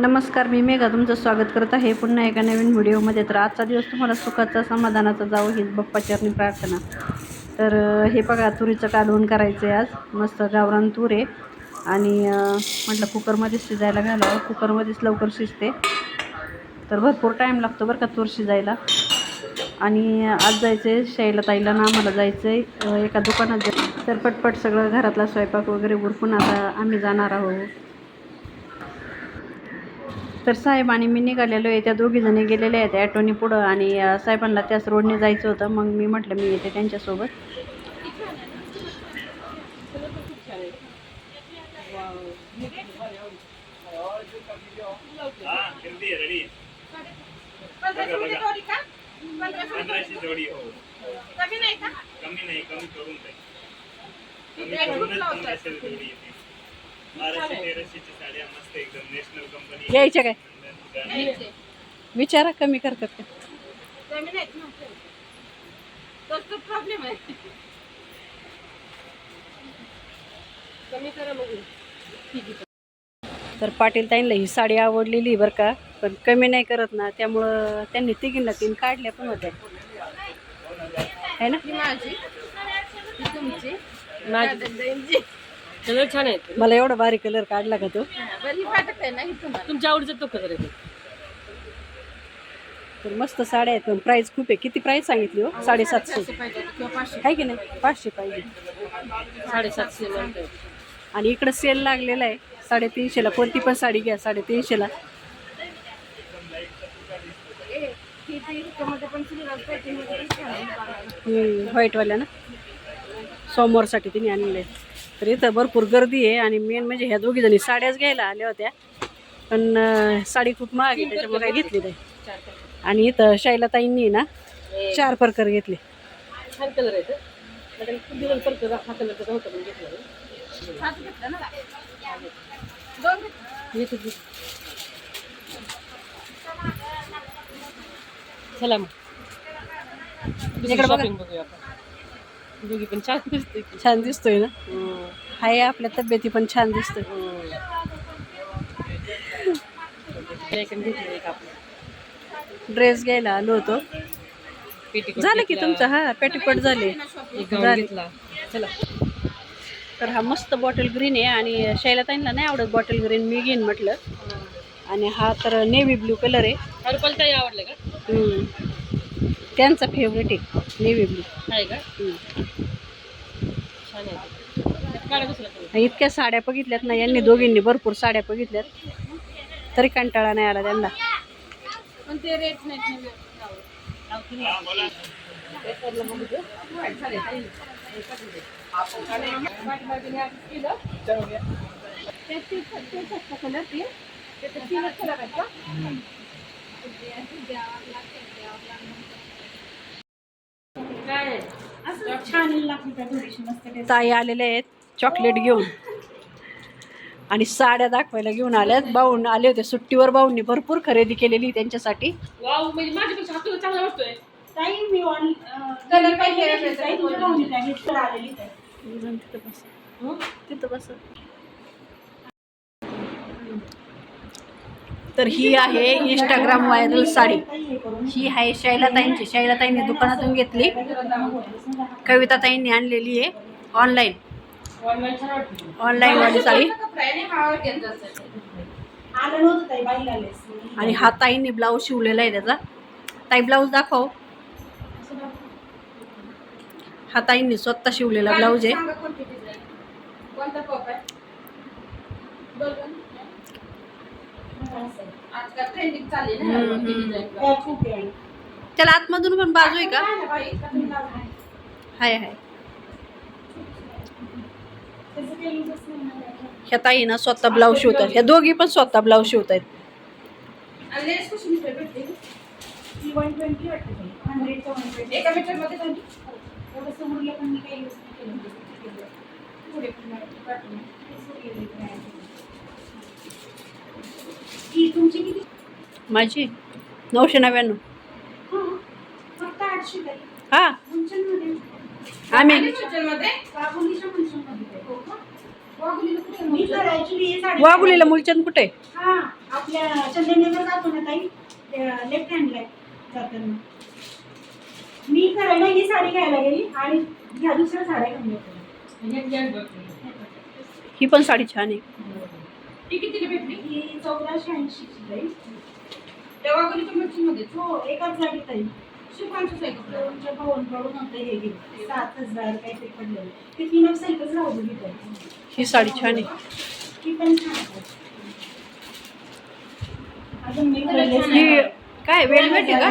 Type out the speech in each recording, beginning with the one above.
नमस्कार मी मेघा तुमचं स्वागत करत आहे पुन्हा एका नवीन व्हिडिओमध्ये. तर आजचा दिवस तुम्हाला सुखाचा समाधानाचा जावं हीच बप्पाचरणी प्रार्थना. तर हे बघा तुरीचं कालवण करायचं आहे आज. मस्त गावरान तूर आहे. आणि म्हटलं कुकरमध्येच शिजायला घालावं. कुकरमध्येच लवकर शिजते. तर भरपूर टाईम लागतो बरं का तूर शिजायला. आणि आज जायचं आहे शाईला ताईला ना आम्हाला जायचं आहे एका दुकानात जायचं तर पटपट सगळं घरातला स्वयंपाक वगैरे उरकून आता आम्ही जाणार आहोत. तर साहेब आणि मी निघालेलो आहे. त्या दोघीजणी गेलेल्या आहेत ॲटोनी पुढं आणि साहेबांना त्याच रोडने जायचं होतं. मग मी म्हटलं मी येते त्यांच्यासोबत. हा हो. कमी नाही का कमी नाही कमी करून द्या कमी करूनच पंधराशे जोडी येते बाराशे तेराशेची साड्या मस्त एकदम नॅशनल कंपनी यायच्या काय? विचारा कमी करतात का? प्रॉब्लेम आहे. कमी करा बघू तर पाटील ताईंना ही साडी आवडलेली बरं का पण कमी नाही करत ना त्यामुळं त्यांनी तिघींना तीन काढल्या पण होत्या. है ना? माझी. ही तुमची. माझी. कलर छान आहेत मला एवढा भारी कलर काढला का तो? आहे ना तुमच्या आवडीचा तो कलर आहे तर मस्त साड्या आहेत. पण प्राईस खूप आहे. किती प्राईस सांगितली हो? साडेसातशे. आहे की नाही? पाचशे पाहिजे. साडेसातशे म्हणतोय. आणि इकडं सेल लागलेला आहे. साडेतीनशेला कोणती पण साडी घ्या. साडेतीनशेला आहे व्हाईटवाल्या ना? सोमवारसाठी तिने आणलेलं आहे. तर इथं भरपूर गर्दी आहे आणि मेन म्हणजे ह्या दोघी जणी साड्याच घ्यायला आल्या होत्या. पण साडी खूप महाग आहे त्याच्यामुळे काय घेतली नाही. आणि इथं शैलाताईंनी ना चार प्रकार घेतले. छान कलर आहे घेतले. येतो की. चला मग इकडे बघा. शॉपिंग बघूया आपण दोघी पण छान दिसते की. छान दिसतोय ना. हाय आपल्या तब्येती पण छान दिसतोय. हम्म. जॅकेट घेतलं एक आपलं. ड्रेस घ्यायला आलो होतो. पेटीकोट झालं की घेतला. तुमचं? हा पेटीकोट झाले. एक गाऊन झाले. घेतला. चला. तर हा मस्त बॉटल ग्रीन आहे आणि शैलाताईंना नाही आवडत बॉटल ग्रीन मी घेईन म्हटलं. आणि हा तर नेव्ही ब्ल्यू कलर आहे. हरपल ताई आवडलं का? हम्म. त्यांचा फेवरेट आहे. नेव्ही ब्ल्यू आहे का? छान आहे इतक्या साड्या बघितल्यात ना यांनी दोघींनी भरपूर साड्या बघितल्यात. तरी कंटाळा नाही आला त्यांना. पण ते रेट ना व्यवस्थित लावत. हा बोला ते ती- ते फक्त कलर ते त्याचे तीनच कलर आहेत का ताई आलेले आहेत चॉकलेट घेऊन. आणि साड्या दाखवायला घेऊन आल्यात. बाहून आले होते सुट्टीवर बाहूंनी भरपूर खरेदी केलेली त्यांच्यासाठी. वाव म्हणजे तर ही आहे इंस्टाग्राम व्हायरल साडी. ही आहे शैलाताईंची. शैलाताईंनी दुकानातून घेतली. कविताताईंनी आणलेली आहे ऑनलाईन ऑनलाईन वाली साडी. आणि हा आणि हा ताईंनी ब्लाऊज शिवलेला आहे त्याचा. ताई ब्लाऊज दाखव. हा ताईंनी स्वतः शिवलेला ब्लाऊज आहे. आजकाल ट्रेंडिंग चालली हम्म, हम्म. design? त्याला आतमधून पण बाजू आहे का. हाय हाय. ह्या ताई ना स्वतः ब्लाऊज शिवतात ह्या दोघी पण स्वतः ब्लाऊज शिवत आहेत आणि लेस कशी मीटर भेटते एका मीटरमध्ये झाली पुढे पण नाही, पाठवून. माझी नऊशे नव्याण्णव. हा. आम्ही? वाघोलीला आहे मुलचंद? कुठे? हा मी करायला ही साडी घ्यायला गेली आणि ह्या दुसऱ्या साड्या घेऊन येतो. ही पण साडी छान आहे. ती कितीला भेटली? ही चौदाशे ऐंशीची तेव्हा कोणी कमिटी मध्ये हो एकाच जागी ताई शिकवायचंच आहे कपडा दोनच्या भावांकडून होतं हे गेलं सात हजार काहीतरी पडलेलं ते तीन साईडच राहू ही साडी छान आहे. ती पण छान आहे. अजून मी ही काय वेलवेट आहे का?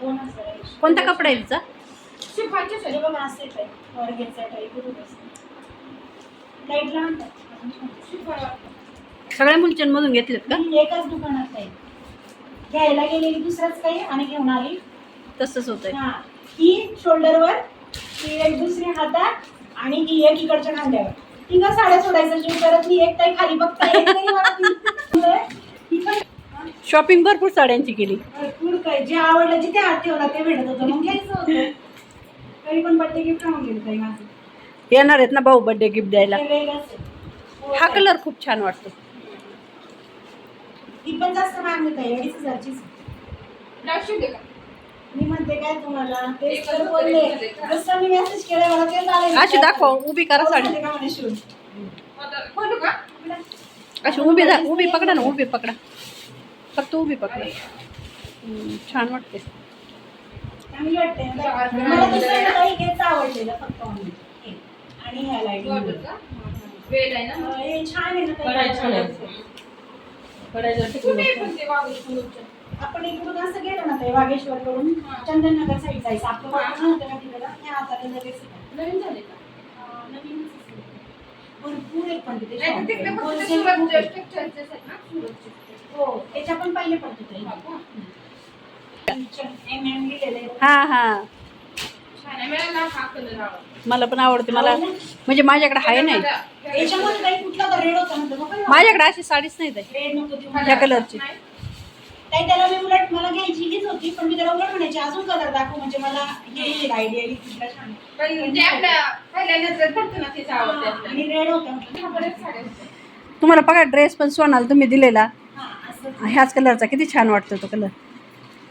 दोन हजार ऐंशी. कोणता कपडा आहे तिचा आहे बघा असं आहे. वर घ्यायचा टाईप लाइट लहान शिकवायला सगळ्या मुलच्यांमधून घेतलेत का? एकाच दुकानात आहे. घ्यायला गेलेली दुसरंच काही आणि घेऊन आली. तसंच होतंय. हा ही शोल्डरवर ही एक दुसरी हातात आणि ही एक इकडच्या खांद्यावर. ती का साड्या सोडायचं जीव करत मी एक ताई खाली बघता शॉपिंग भरपूर साड्यांची केली. भरपूर काय जे आवडलं जिथे हात ठेवला ते भेटत होतं. मग घ्यायचं होतं. तरी पण बड्डे गिफ्ट राहून गेलं ताई माझं. येणार आहेत ना भाऊ बर्थडे गिफ्ट द्यायला. हो. कलर खूप छान वाटतो. ही पण जास्त नाही ताई अडीच हजारचीच का मी म्हणते काय तुम्हाला तेच तर बोलले आहे? जसं मी मेसेज केला मला तेच आले अशी दाखव उभी करा साडी आवडते का म्हणे शिवून? आता खोलू का अशी उभी दा उभी पकडा ना उभी पकडा फक्त उभी पकडा हम्म, छान वाटते चांगली वाटते ना? मला दुसरं काही घ्यायचं आवडलेलं फक्त online. हे. आणि ह्या बॉर्डर लाइट का वेल आहे ना हे छान आहे ना ताई? कढाई छान आहे. कढाई कुठे पण ते वागून फुलूचं. आपण इकडून असं गेलो ना ते वागेश्वर कडून चंदननगर साईड जायचं. आपलं वाटलं नव्हतं का तिकडं? ह्या हाताला लगेच नवीन झाले का. भरपूर आहेत पण तिथे. हो त्याच्या पण पहिले पडतो हा. हा हा. मला पण आवडते मला म्हणजे माझ्याकडे आहे नाही. माझ्याकडे अशी साडीच नाही ह्या कलरची नाही. त्याला मी उलट मला घ्यायची हीच होती पण मी त्याला उलट म्हणायची अजून कलर दाखव म्हणजे मला येईल आयडिया येईल कुठला छान आहे. पण जे आपल्या पहिल्या नजरेत पडतं ना तेच आवडते आणि आपल्याला. रेड होता म्हटलं. बरेच साड्या होत्या. तुम्हाला बघा ड्रेस पण सोनाला तुम्ही दिलेला. हा ह्याच कलरचा किती छान वाटतो तो कलर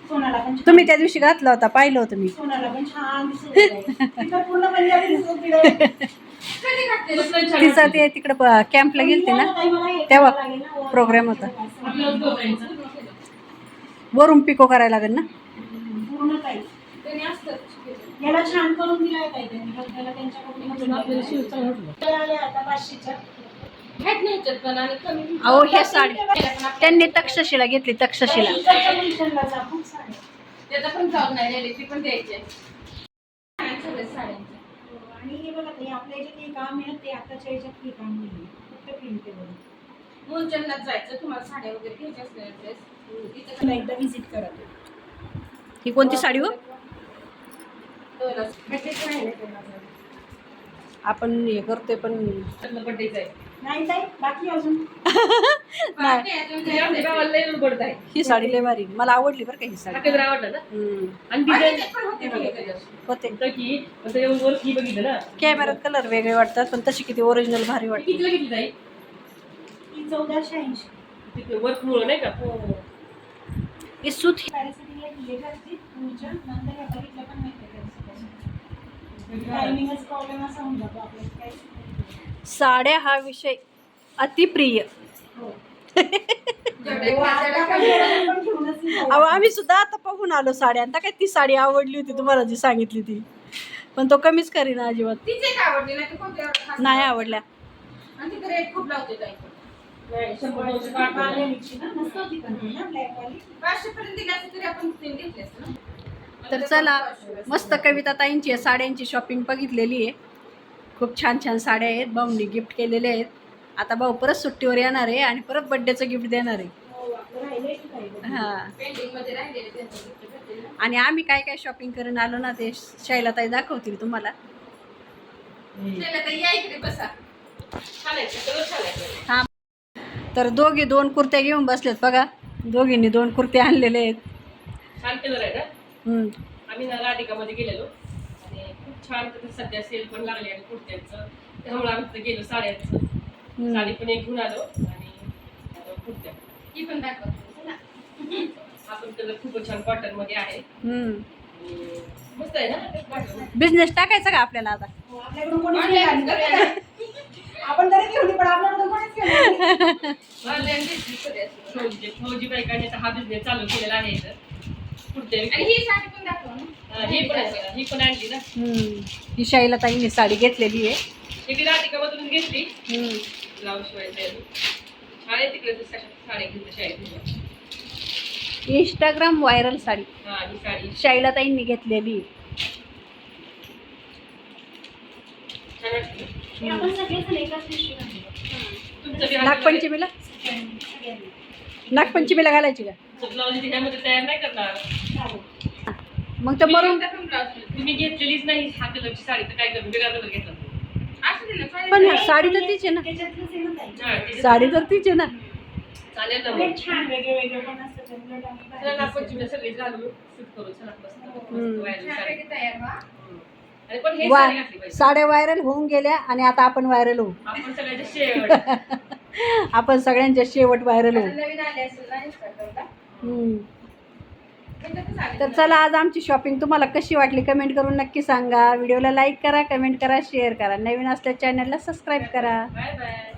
सोनाला पण छान- तुम्ही त्या दिवशी घातला होता पाहिलं होतं मी सोनाला पण छान दिसत होतं. तिथं पूर्ण पंजाबी दिसत होती रे. कधी घातलेलं? तिचा ते तिकडं कॅम्पला गेलते ना तेव्हा program होता. आपलं दोघांचं. वरून पिको करायला लागेल ना पूर्ण ताई त्यांनी असतं शिकवलं. याला छान करून दिलाय ताई त्यांनी पण त्याला त्यांच्याकडून आता पाचशेच्या आहेत ना ह्याच्यात पण आणि कमी अहो हे साडी त्यांनी तक्षशिला घेतली तक्षशिला. खूप साड्या. त्याचा पण नाही राहिले ती पण द्यायची आहे. सगळ्या साड्यांच्या आणि हे बघा आपल्या याच्यात हे काम आहे ना, ते आताच्या याच्यात हे काम नाही फक्त प्रिंटेबल मूलचंदनात जायचं तुम्हाला साड्या वगैरे घ्यायच्या असल्या ड्रेस तिथं मला एकदा विजिट करा ही कोणती साडी हो तरच. मेसेज राहिले ते माझं. आपण हे करतोय पण. नाही ताई बाकी अजून. ही साडी लय भारी. मला आवडली बरं का ही साडी. हम्म. आणि ते पण होते बघा त्याच्यात. होते. होतं की पण ते वर की बघितलं ना? कॅमेऱ्यात कलर वेगळे वाटतात पण तशी किती ओरिजिनल भारी वाटते. कितीला घेतली ताई? ही चौदाशे ऐंशी. ही. असते, नंतर पण नाही. टायमिंगच प्रॉब्लेम असा होऊन जातो आपल्याला काही साड्या हा विषय अतिप्रिय. हो. अहो आम्ही सुद्धा आता पाहून आलो साड्या. आता काय ती साडी आवडली होती तुम्हाला जी सांगितली ती? पण तो कमीच करीना अजिबात. तीच एक आवडली नाही तर कोणती आवडली? खास नाही आवडल्या. आणि तिथे रेट खूप लावते ताई. पण. नाही शंभर दोनशे काढतो बालेलीची ना मस्त होती पण ती ना black वाली. पाचशे पर्यंत दिली असती तरी आपण तीन घेतली असते ना? तर चला मस्त कविता ताईंची साड्यांची शॉपिंग बघितलेली आहे. खूप छान छान साड्या आहेत. भाऊंनी गिफ्ट केलेले आहेत. आता भाऊ परत सुट्टीवर येणार आहे आणि परत बड्डेचं गिफ्ट देणार आहे. हो. आणि आम्ही काय काय शॉपिंग करून आलो ना ते शैलाताई दाखवतील तुम्हाला. हा. तर दोघी दोन कुर्त्या घेऊन बसलेत बघा. दोघींनी दोन कुर्ते आणलेले आहेत. आम्ही ना राधिकामध्ये गेलेलो आणि खूप छान तिथे सध्या सेल पण लागले आणि कुर्त्यांचं त्यामुळे आम्ही तिथे गेलो साड्यांचं. साडी पण एक घेऊन आलो आणि आता कुर्त्या ती पण दाखवा हा पण कलर खूपच छान कॉटनमध्ये आहे मस्त ना कॉटन बिझनेस टाकायचा का आपल्याला आता हो, आपल्याकडून. आपण तरी घेऊन पण आपल्याकडून कोणीच घेऊन फौजी फौजी बायकांनी आता हा बिझनेस चालू केलेला आहे. ही साडी पण दाखवा ना. हा, ही पण आहे बघा, ही पण आणली ना. ही शाईला ताईने साडी घेतलेली आहे. ही ती राधिकामधून घेतली. हम्म. ब्लाऊज शिवायचं छान आहे तिकडे ते साड्या घेतल्या शाळेत इंस्टाग्राम व्हायरल साडी. हा ही साडी. शाईला ताईंनी घेतलेली. नागपंचमीला? नागपंचमीला घालायची का? तयार नाही करणार. मग तर मरून तुम्ही घेतलेलीच नाही. हा कलरची साडी तर काय करू? वेगळा कलर घेतला असं दे ना चालेल. पण साडी तर तीच आहे ना. हा. साडी तर तीच आहे ना. चालेल ना मग. चला नागपंचमीला शूट करू. चला मस्त. हम्म. व्हायरल साडी. आणि पण हे वा साडी घातली पाहिजे. साड्या व्हायरल होऊन गेल्या आणि आता आपण व्हायरल होऊ. आपण सगळ्याचे शेवट. आपण सगळ्यांच्या शेवट व्हायरल होऊ. तर चला आज आमची शॉपिंग तुम्हाला कशी वाटली कमेंट करून नक्की सांगा. व्हिडिओला लाईक करा कमेंट करा शेअर करा. नवीन असल्या चॅनलला सबस्क्राईब करा. Bye bye